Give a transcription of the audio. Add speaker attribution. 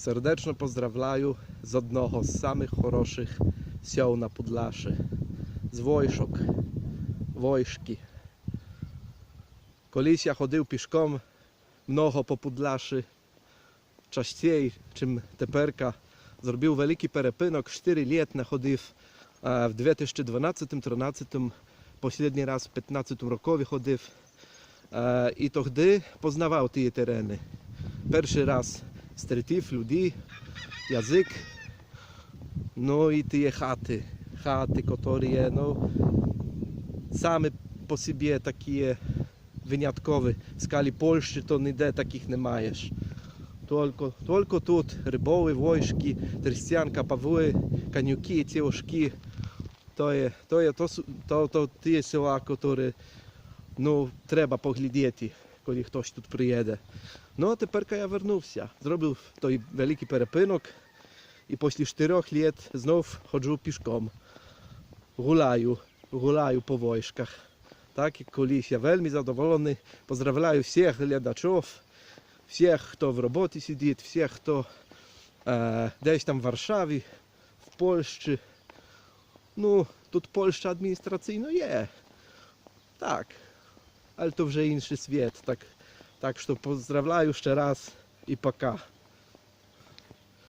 Speaker 1: Сердечно поздравляю з одного з самих хороших сіл на Подляші. З Войшок. Войшки. Колись я ходив пішком много по Подляші. Частіше, чим теперка. Зробив великий перепинок, 4 літ не ходив. А в 2012-13 Последній раз в 15 рокові ходив. Е, і тоді познавав ті терени. Перший раз Зустрів людей, язик, ну і ті хати. Хати, які ну, самі по собі такі виняткові. В скалі то ніде таких не маєш. Тільки, тільки тут рибові войшки, тростянка, павли, канюки, цілушки. То є, то, є, то, то, то ті села, які ну, треба поглядіти, коли хтось тут приїде. Ну, а тепер я вернувся. Зробив той великий перепинок і після 4 років знов ходжу пішком. Гуляю, гуляю по войшках. Так, і колись я вельми задоволений. Поздравляю всіх глядачів, всіх, хто в роботі сидить, всіх, хто е, десь там в Варшаві, в Польщі. Ну, тут Польща адміністраційно є. Так. Але то вже інший світ. Так, так що поздравляю ще раз і пока.